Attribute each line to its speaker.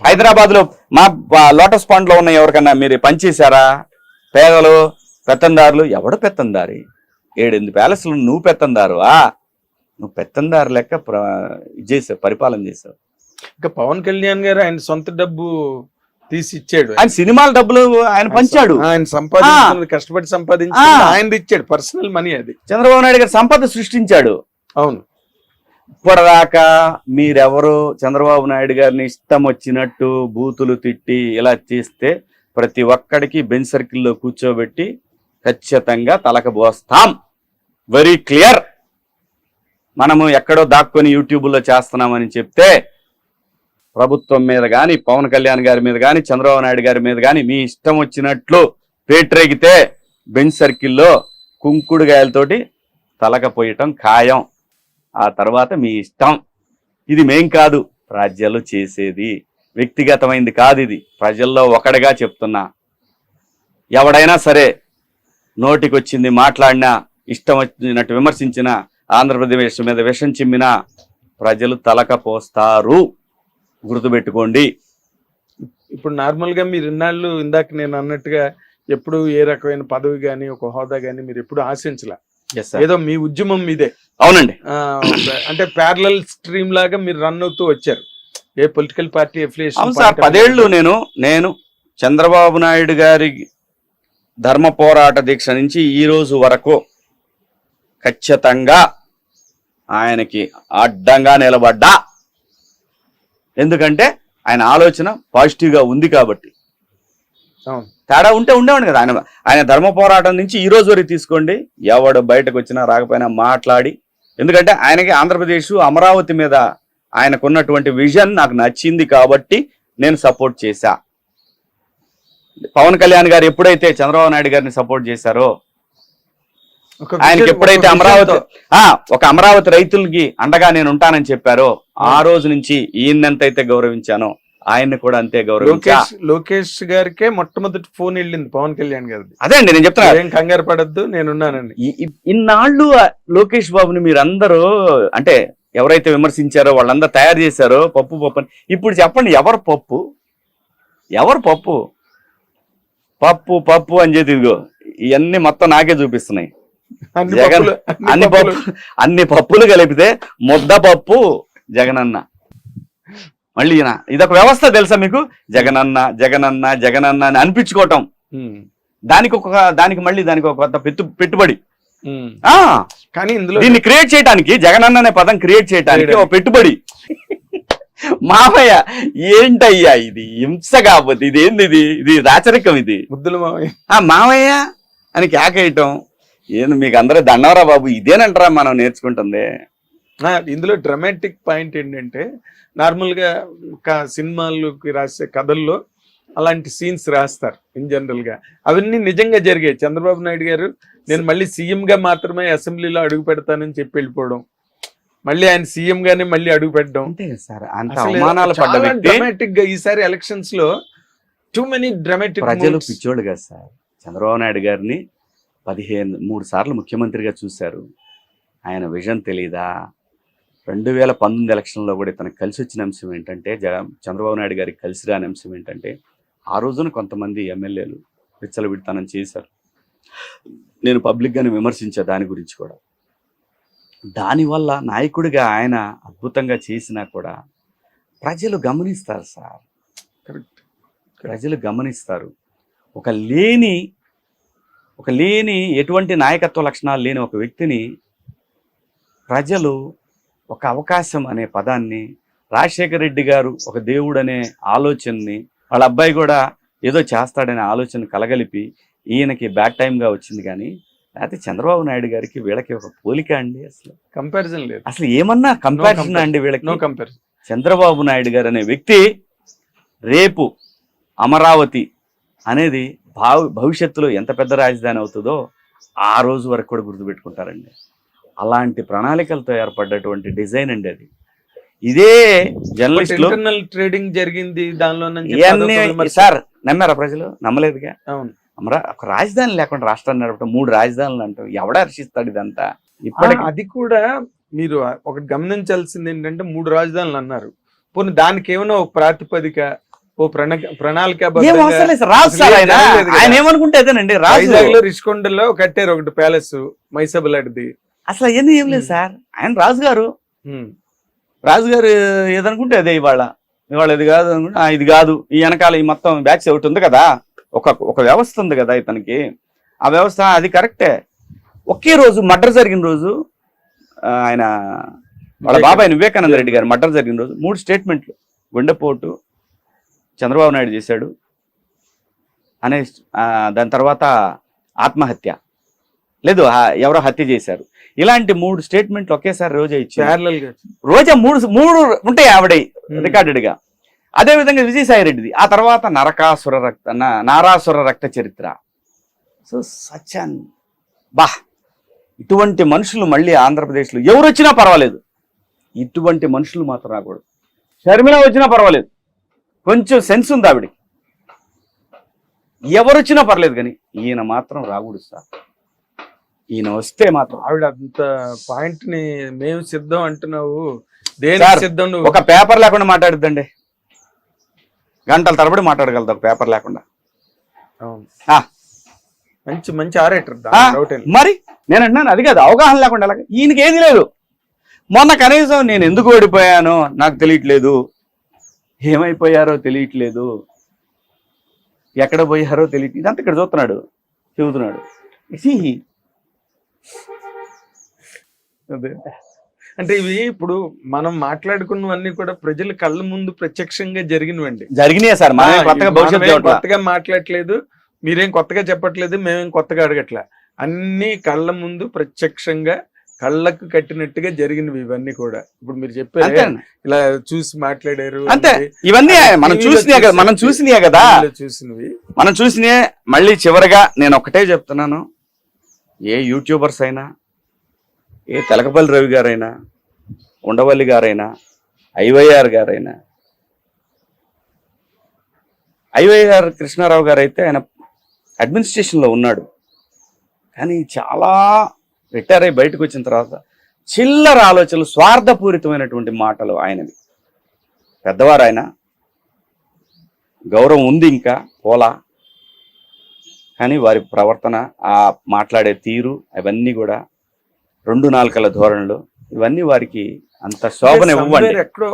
Speaker 1: హైదరాబాద్లో మా లోటస్ పాండ్లో ఉన్న ఎవరికన్నా మీరు పనిచేశారా పేదలు పెత్తందారులు? ఎవడు పెత్తందారి? ఏడెనిమిది ప్యాలెస్లు నువ్వు పెత్తందారు ఆ? నువ్వు పెత్తందారు లెక్క చేసావు పరిపాలన చేసావు.
Speaker 2: ఇంకా పవన్ కళ్యాణ్ గారు ఆయన సొంత డబ్బు తీసి ఇచ్చాడు
Speaker 1: ఆయన సినిమాల డబ్బులు ఆయన పంచాడు.
Speaker 2: ఆయన సంపాదించుకున్నది కష్టపడి సంపాదించి. ఆయన ఇచ్చాడు పర్సనల్ మనీ అది.
Speaker 1: చంద్రబాబు నాయుడు గారు సంపద సృష్టించాడు.
Speaker 2: అవును.
Speaker 1: ఇప్పటిదాకా మీరెవరు చంద్రబాబు నాయుడు గారిని ఇష్టం వచ్చినట్టు బూతులు తిట్టి ఇలా చేస్తే ప్రతి ఒక్కడికి బెంచ్ సర్కిల్లో కూర్చోబెట్టి ఖచ్చితంగా తలక పోస్తాం. వెరీ క్లియర్ మనము ఎక్కడో దాక్కొని యూట్యూబ్లో చేస్తున్నామని చెప్తే ప్రభుత్వం మీద కానీ పవన్ కళ్యాణ్ గారి మీద కానీ చంద్రబాబు నాయుడు గారి మీద కానీ మీ ఇష్టం వచ్చినట్లు పేట్రేగితే బెంచ్ సర్కిల్లో కుంకుడుగాయలతోటి తలకపోయటం ఖాయం. ఆ తర్వాత మీ ఇష్టం. ఇది మేం కాదు రాజ్యాలు చేసేది. వ్యక్తిగతమైంది కాదు ఇది. ప్రజల్లో ఒకటిగా చెప్తున్నా. ఎవడైనా సరే నోటికొచ్చింది మాట్లాడినా ఇష్టం వచ్చినట్టు విమర్శించిన ఆంధ్రప్రదేశ్ మీద విషం చిమ్మినా ప్రజలు తలక పోస్తారు. గుర్తుపెట్టుకోండి.
Speaker 2: ఇప్పుడు నార్మల్గా మీరు ఇన్నాళ్ళు ఇందాక నేను అన్నట్టుగా ఎప్పుడు ఏ రకమైన పదవి గాని ఒక హోదా గాని మీరు ఎప్పుడు ఆశించలే. ఏదో మీ ఉద్యమం మీదే.
Speaker 1: అవునండి.
Speaker 2: అంటే ప్యారలల్ స్ట్రీమ్ లాగా మీరు రన్ అవుతూ వచ్చారు. ఏ పొలిటికల్ పార్టీ
Speaker 1: అవును సార్ పదేళ్ళు నేను నేను చంద్రబాబు నాయుడు గారి ధర్మ పోరాట దీక్ష నుంచి ఈ రోజు వరకు ఖచ్చితంగా ఆయనకి అడ్డంగా నిలబడ్డా. ఎందుకంటే ఆయన ఆలోచన పాజిటివ్గా ఉంది కాబట్టి. తేడా ఉంటే ఉండేవాడు కదా ఆయన ఆయన ధర్మ పోరాటం నుంచి ఈ రోజు వరకు తీసుకోండి. ఎవడు బయటకు వచ్చినా రాకపోయినా మాట్లాడి ఎందుకంటే ఆయనకి ఆంధ్రప్రదేశ్ అమరావతి మీద ఆయనకున్నటువంటి విజన్ నాకు నచ్చింది కాబట్టి నేను సపోర్ట్ చేశా పవన్ కళ్యాణ్ గారు ఎప్పుడైతే చంద్రబాబు నాయుడు గారిని సపోర్ట్ చేశారో ఆయనకి ఎప్పుడైతే అమరావతి. ఆ ఒక అమరావతి రైతులకి అండగా నేను ఉంటానని చెప్పారో ఆ రోజు నుంచి ఈయనంతైతే గౌరవించానో ఆయన్ని కూడా అంతే గౌరవించా
Speaker 2: లోకేష్ లోకేష్ గారికే మొట్టమొదటి ఫోన్ వెళ్ళింది పవన్ కళ్యాణ్ గారిది.
Speaker 1: అదే అండి నేను చెప్తున్నా.
Speaker 2: ఏం కంగారు పడద్దు నేనున్నానండి.
Speaker 1: ఇన్నాళ్ళు లోకేష్ బాబుని మీరందరూ అంటే ఎవరైతే విమర్శించారో వాళ్ళందరూ తయారు చేశారో పప్పు పప్పు అని. ఇప్పుడు చెప్పండి ఎవరు పప్పు? ఎవరు పప్పు? పప్పు పప్పు అని చెప్పి ఇదిగో ఇవన్నీ మొత్తం నాకే చూపిస్తున్నాయి. జగన్ అన్ని పప్పు. అన్ని పప్పులు కలిపితే ముద్ద పప్పు జగనన్న. మళ్ళీ ఈయన ఇదొక వ్యవస్థ తెలుసా మీకు? జగనన్న జగనన్న జగనన్న అని అనిపించుకోవటం. దానికి ఒక దానికి మళ్ళీ దానికి ఒక కొత్త పెట్టు పెట్టుబడి.
Speaker 2: కానీ ఇందులో
Speaker 1: దీన్ని క్రియేట్ చేయడానికి జగనన్న అనే పదం క్రియేట్ చేయడానికి. ఒక పెట్టుబడి. మామయ్య ఏంటయ్యా ఇది? హింస కాకపోతే ఇది ఏంది ఇది? ఇది రాచరికం ఇది.
Speaker 2: ముద్దుల మావయ్య
Speaker 1: ఆ మామయ్య అని కేకేయటం. ఏంది మీకు అందరూ దండవరా బాబు. ఇదేనంటారా మనం నేర్చుకుంటుంది?
Speaker 2: ఇందులో డ్రమాటిక్ పాయింట్ ఏంటంటే నార్మల్గా ఒక సినిమాల్లోకి రాసే కథల్లో అలాంటి సీన్స్ రాస్తారు ఇన్ జనరల్గా. అవన్నీ నిజంగా జరిగాయి. చంద్రబాబు నాయుడు గారు నేను మళ్ళీ సీఎం గా మాత్రమే అసెంబ్లీలో అడుగు పెడతానని చెప్పి వెళ్ళిపోవడం మళ్ళీ ఆయన సీఎం గానే మళ్ళీ అడుగు పెట్టడం. డ్రమాటిక్గా ఈసారి ఎలక్షన్స్లో టూ మెనీ డ్రమాటిక్
Speaker 1: ప్రజలు పిచ్చోళ్ళు కదా సార్. చంద్రబాబు నాయుడు గారిని పదిహేను మూడు సార్లు ముఖ్యమంత్రిగా చూశారు. ఆయన విజన్ తెలీదా? రెండు వేల పంతొమ్మిది ఎలక్షన్లో కూడా తనకు కలిసి వచ్చిన అంశం ఏంటంటే జగ చంద్రబాబు నాయుడు గారికి కలిసి రాని అంశం ఏంటంటే ఆ రోజున కొంతమంది ఎమ్మెల్యేలు విచ్చలవిడితనం చేశారు. నేను పబ్లిక్గానే విమర్శించా దాని గురించి కూడా. దానివల్ల నాయకుడిగా ఆయన అద్భుతంగా చేసినా కూడా ప్రజలు గమనిస్తారు సార్. ప్రజలు గమనిస్తారు. ఒక లేని ఒక లేని ఎటువంటి నాయకత్వ లక్షణాలు లేని ఒక వ్యక్తిని ప్రజలు ఒక అవకాశం అనే పదాన్ని రాజశేఖర రెడ్డి గారు ఒక దేవుడు అనే ఆలోచనని వాళ్ళ అబ్బాయి కూడా ఏదో చేస్తాడనే ఆలోచన కలగలిపి ఈయనకి బ్యాడ్ టైంగా వచ్చింది కానీ లేకపోతే చంద్రబాబు నాయుడు గారికి వీళ్ళకి ఒక పోలిక అండి అసలు.
Speaker 2: కంపారిజన్ లేదు.
Speaker 1: అసలు ఏమన్నా కంపారిజన్. అండి వీళ్ళకి?
Speaker 2: నో కంపారిజన్
Speaker 1: చంద్రబాబు నాయుడు గారు అనే వ్యక్తి రేపు అమరావతి అనేది భావ భవిష్యత్తులో ఎంత పెద్ద రాజధాని అవుతుందో ఆ రోజు వరకు కూడా గుర్తుపెట్టుకుంటారండి. అలాంటి ప్రణాళికలతో ఏర్పడ్డటువంటి డిజైన్ అండి అది. ఇదే జర్నలిస్టులు
Speaker 2: ఇంటర్నల్ ట్రేడింగ్ జరిగింది దానిలో
Speaker 1: సార్ నమ్మారా ప్రజలు? నమ్మలేదుగా?
Speaker 2: అవును.
Speaker 1: అమరా ఒక రాజధాని లేకుండా రాష్ట్రాన్ని నడపడం మూడు రాజధానులు అంటాం ఎవడ హర్షిస్తాడు ఇదంతా? ఇప్పటికి
Speaker 2: అది కూడా మీరు ఒకటి గమనించాల్సింది ఏంటంటే మూడు రాజధానులు అన్నారు. పోనీ దానికి ఏమైనా ఒక ప్రాతిపదిక ఓ ప్రణక
Speaker 1: ఏం
Speaker 2: ప్రణాళిక
Speaker 1: ఆయన. ఏమనుకుంటే అదేనండి?
Speaker 2: రిషికొండలో కట్టారు ఒకటి ప్యాలెస్ మైసబులాడిది
Speaker 1: అసలు అవన్నీ ఏం లేదు సార్. ఆయన రాజు గారు
Speaker 2: ఉమ్.
Speaker 1: రాజు గారు ఏదనుకుంటే అదే ఇవాళ. ఇవాళ ఇది కాదు అనుకుంటే ఇది కాదు. ఈ వెనకాల ఈ మొత్తం బ్యాచ్ ఒకటి ఉంది కదా. ఒక ఒక వ్యవస్థ ఉంది కదా ఇతనికి. ఆ వ్యవస్థ అది కరెక్టే. ఒకే రోజు మర్డర్ జరిగిన రోజు ఆయన వాళ్ళ బాబాయ్ వివేకానంద రెడ్డి గారు మర్డర్ జరిగిన రోజు మూడు స్టేట్మెంట్లు. గుండెపోటు చంద్రబాబు నాయుడు చేశాడు అనే దాని తర్వాత ఆత్మహత్య. లేదు ఎవరో హత్య చేశారు. ఇలాంటి మూడు స్టేట్మెంట్లు ఒకేసారి రోజే ఇచ్చారు. రోజా మూడు మూడు ఉంటాయి ఆవిడ
Speaker 2: Hmm.
Speaker 1: రికార్డెడ్గా అదే విధంగా విజయసాయి రెడ్డిది ఆ తర్వాత నరకాసుర రక్త నారాసుర రక్త చరిత్ర. సో సచన్ బా! ఇటువంటి మనుషులు మళ్ళీ ఆంధ్రప్రదేశ్లో ఎవరు వచ్చినా పర్వాలేదు. ఇటువంటి మనుషులు మాత్రం రాకూడదు. షర్మిల వచ్చినా పర్వాలేదు. కొంచెం సెన్స్ ఉంది ఆవిడకి ఎవరు వచ్చినా పర్లేదు కానీ ఈయన మాత్రం రాకూడదు సార్. ఈయన వస్తే మాత్రం.
Speaker 2: ఆవిడ అంత పాయింట్ని మేము సిద్ధం అంటున్నావు. దేని
Speaker 1: సార్,
Speaker 2: సిద్ధం నువ్వు?
Speaker 1: ఒక పేపర్ లేకుండా మాట్లాడుద్దండి. గంటల తరబడి మాట్లాడగలదు ఒక పేపర్ లేకుండా.
Speaker 2: అవును.
Speaker 1: ఆ,
Speaker 2: మంచి మంచి ఆరేటర్
Speaker 1: ఆ. మరి నేను అంటున్నాను అది కాదు అవగాహన లేకుండా ఎలాగ? ఈయనకి ఏది లేదు. మొన్న కనీసం నేను ఎందుకు ఓడిపోయానో నాకు తెలియట్లేదు. ఏమైపోయారో తెలియట్లేదు. ఎక్కడ పోయారో తెలియట్లేదు. ఇదంతా ఇక్కడ చూస్తున్నాడు చెబుతున్నాడు.
Speaker 2: అదే. అంటే ఇవి ఇప్పుడు మనం మాట్లాడుకున్నవన్నీ కూడా ప్రజల కళ్ళ ముందు ప్రత్యక్షంగా జరిగినవండి.
Speaker 1: జరిగినాయి సార్? కొత్తగా
Speaker 2: మాట్లాడట్లేదు మీరేం కొత్తగా చెప్పట్లేదు మేమేం కొత్తగా అడగట్లే. అన్ని కళ్ళ ముందు ప్రత్యక్షంగా కళ్ళకు కట్టినట్టుగా జరిగినవి ఇవన్నీ కూడా. ఇప్పుడు మీరు చెప్పారు ఇలా చూసి మాట్లాడారు
Speaker 1: అంతే. ఇవన్నీ మనం చూసినాయి కదా మనం
Speaker 2: చూసి-
Speaker 1: చూసినాయి కదా.
Speaker 2: చూసినవి.
Speaker 1: మనం చూసినే మళ్ళీ చివరిగా నేను ఒకటే చెప్తున్నాను. ఏ యూట్యూబర్స్ అయినా ఏ తెలకపల్లి రవి గారైనా ఉండవల్లి గారైనా ఐవైఆర్ గారైనా ఐవైఆర్ కృష్ణారావు గారు అయితే ఆయన అడ్మినిస్ట్రేషన్లో ఉన్నాడు. కానీ చాలా రిటైర్ అయి బయటకు వచ్చిన తర్వాత చిల్లర ఆలోచనలు స్వార్థపూరితమైనటువంటి మాటలు ఆయనవి. పెద్దవారు ఆయన గౌరవం ఉంది ఇంకా పోలా. కానీ వారి ప్రవర్తన ఆ మాట్లాడే తీరు అవన్నీ కూడా రెండు నాలుకల ధోరణులు. ఇవన్నీ వారికి అంత శోభన ఇవ్వండి
Speaker 2: ఎక్కడో